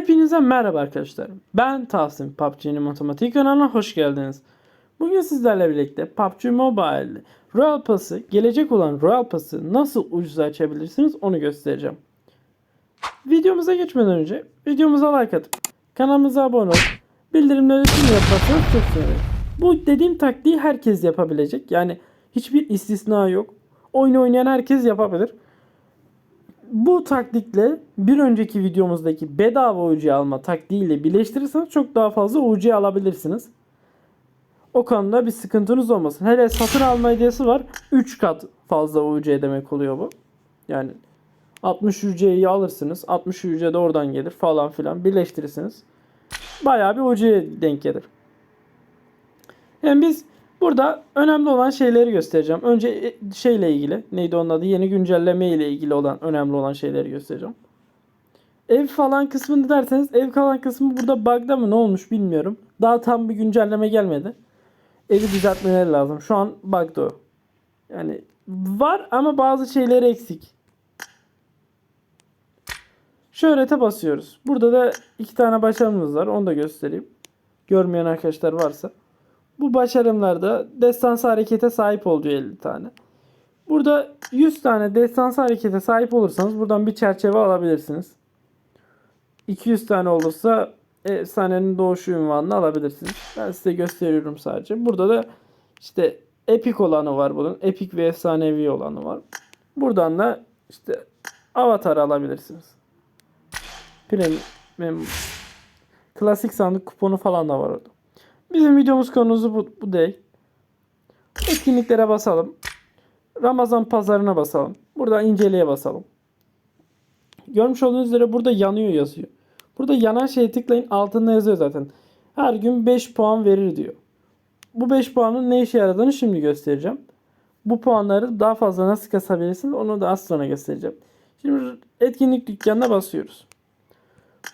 Hepinize merhaba arkadaşlar. Ben Tahsin. PUBG'nin matematik kanalına hoş geldiniz. Bugün sizlerle birlikte PUBG Mobile Royal Pass'ı, gelecek olan Royal Pass'ı nasıl ucuza açabilirsiniz onu göstereceğim. Videomuza geçmeden önce videomuza like atıp kanalımıza abone olup bildirimleri tüm yaparsanız çok. Bu dediğim taktiği herkes yapabilecek. Yani hiçbir istisna yok. Oyun oynayan herkes yapabilir. Bu taktikle bir önceki videomuzdaki bedava UC alma taktiğiyle birleştirirseniz çok daha fazla UC alabilirsiniz. O konuda bir sıkıntınız olmasın. Hele satın alma hediyesi var. 3 kat fazla UC demek oluyor bu. Yani 60 UC'yi alırsınız. 60 UC de oradan gelir falan filan. Birleştirirsiniz. Bayağı bir UC'ye denk gelir. Hem biz burada önemli olan şeyleri göstereceğim. Önce e, şeyle ilgili, neydi onun adı? Yeni güncelleme ile ilgili olan önemli olan şeyleri göstereceğim. Ev falan kısmını derseniz ev kalan kısmı burada bug'da mı ne olmuş bilmiyorum. Daha tam bir güncelleme gelmedi. Evi düzeltmeleri lazım. Şu an bug'da o. Yani var ama bazı şeyleri eksik. Şöhrete basıyoruz. Burada da iki tane başarımız var. Onu da göstereyim. Görmeyen arkadaşlar varsa. Bu başarımlarda destansı harekete sahip oluyor 50 tane. Burada 100 tane destansı harekete sahip olursanız buradan bir çerçeve alabilirsiniz. 200 tane olursa efsanenin doğuşu ünvanını alabilirsiniz. Ben size gösteriyorum sadece. Burada da işte epik olanı var bunun. Epik ve efsanevi olanı var. Buradan da işte avatar alabilirsiniz. Premium klasik sandık kuponu falan da var orada. Bizim videomuz konusu bu, bu değil. Etkinliklere basalım. Ramazan pazarına basalım. Burada inceleye basalım. Görmüş olduğunuz üzere burada yanıyor yazıyor. Burada yanan şeye tıklayın altında yazıyor zaten. Her gün 5 puan verir diyor. Bu 5 puanın ne işe yaradığını şimdi göstereceğim. Bu puanları daha fazla nasıl kasabilirsiniz onu da az sonra göstereceğim. Şimdi etkinlik dükkanına basıyoruz.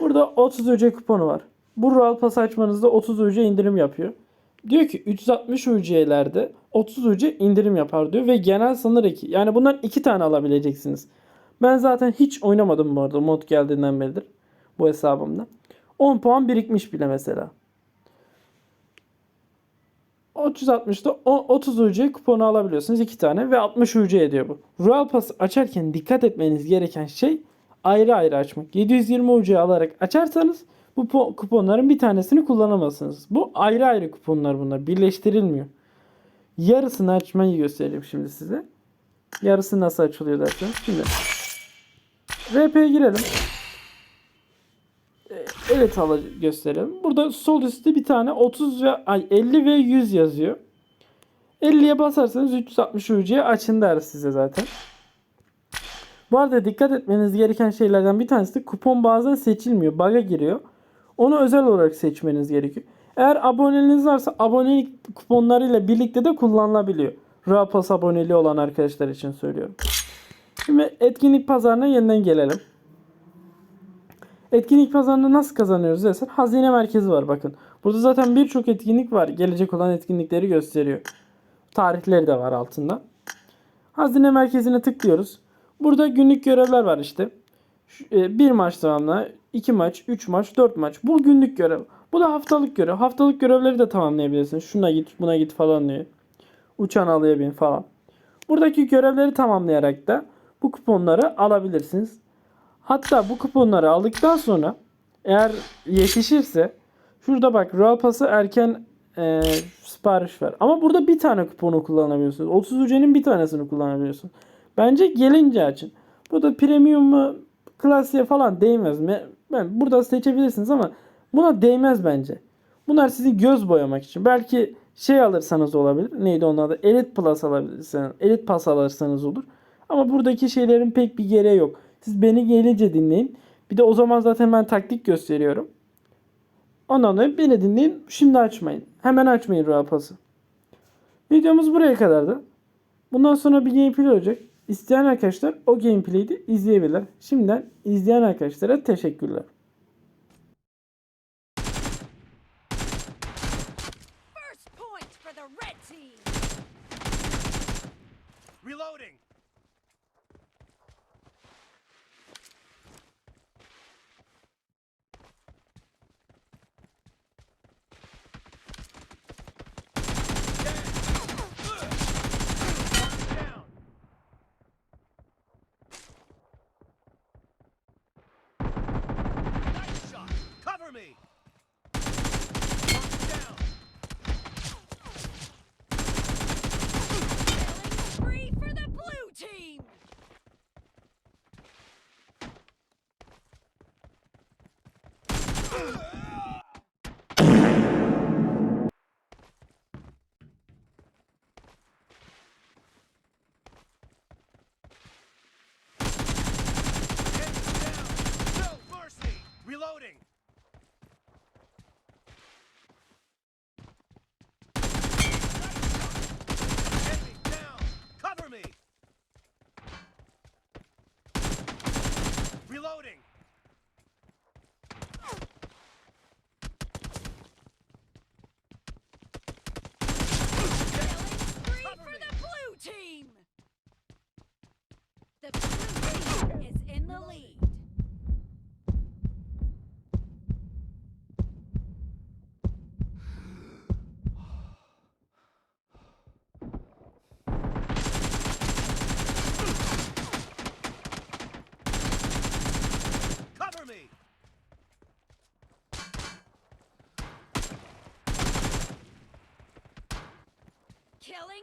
Burada 30 UC kuponu var. Bu Royal Pass açmanızda 30 UC indirim yapıyor. Diyor ki 360 UC'lerde 30 UC indirim yapar diyor ve genel sınır 2. Yani bundan 2 tane alabileceksiniz. Ben zaten hiç oynamadım bu arada mod geldiğinden beridir bu hesabımda. 10 puan birikmiş bile mesela. 360'da 30 UC kuponu alabiliyorsunuz 2 tane ve 60 UC ediyor bu. Royal Pass açarken dikkat etmeniz gereken şey ayrı ayrı açmak. 720 UC alarak açarsanız bu po- kuponların bir tanesini kullanamazsınız. Bu ayrı ayrı kuponlar bunlar. Birleştirilmiyor. Yarısını açmayı göstereyim şimdi size. Yarısı nasıl açılıyor derseniz. Şimdi RP'ye girelim. Ee, Evet ala gösterelim. Burada sol üstte bir tane 30 ve ay 50 ve 100 yazıyor. 50'ye basarsanız 360 UC'ye açın der size zaten. Bu arada dikkat etmeniz gereken şeylerden bir tanesi de kupon bazen seçilmiyor. Bug'a giriyor. Onu özel olarak seçmeniz gerekiyor. Eğer aboneliğiniz varsa abonelik kuponlarıyla birlikte de kullanılabiliyor. Rapas aboneliği olan arkadaşlar için söylüyorum. Şimdi etkinlik pazarına yeniden gelelim. Etkinlik pazarında nasıl kazanıyoruz dersen hazine merkezi var bakın. Burada zaten birçok etkinlik var. Gelecek olan etkinlikleri gösteriyor. Tarihleri de var altında. Hazine merkezine tıklıyoruz. Burada günlük görevler var işte. E, Bir maç tamamla, iki maç, üç maç, dört maç. Bu günlük görev. Bu da haftalık görev. Haftalık görevleri de tamamlayabilirsin. Şuna git, buna git falan diyor. Uçan alıya bin falan. Buradaki görevleri tamamlayarak da bu kuponları alabilirsiniz. Hatta bu kuponları aldıktan sonra eğer yetişirse şurada bak Royal Pass'ı erken e, sipariş ver. Ama burada bir tane kuponu kullanabiliyorsunuz. 30 UC'nin bir tanesini kullanabiliyorsun. Bence gelince açın. Bu da premium mu klasiğe falan değmez mi? Ben burada seçebilirsiniz ama buna değmez bence. Bunlar sizin göz boyamak için. Belki şey alırsanız olabilir. Neydi onun adı? Elite Plus alabilirsiniz. Elite Pass alırsanız olur. Ama buradaki şeylerin pek bir gereği yok. Siz beni gelince dinleyin. Bir de o zaman zaten ben taktik gösteriyorum. Ondan sonra beni dinleyin. Şimdi açmayın. Hemen açmayın Royal Pass'ı. Videomuz buraya kadardı. Bundan sonra bir gameplay olacak. İsteyen arkadaşlar o gameplay'i de izleyebilirler. Şimdiden izleyen arkadaşlara teşekkürler. First point for the red team. Reloading!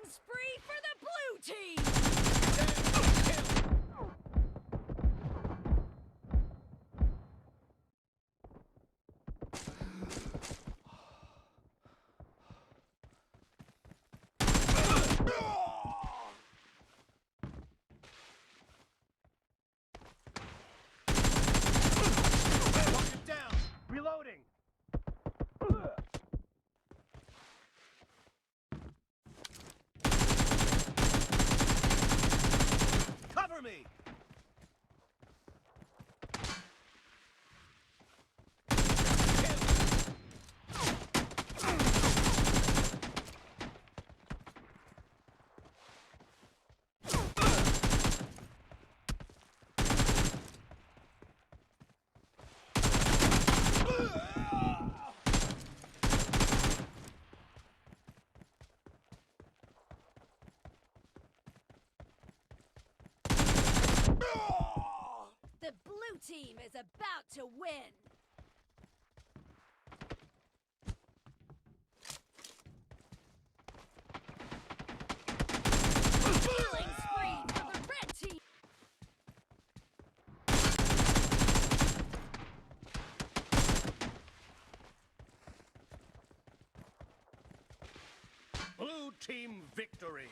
spree for the blue team! league. team is about to win! Blue Team victory!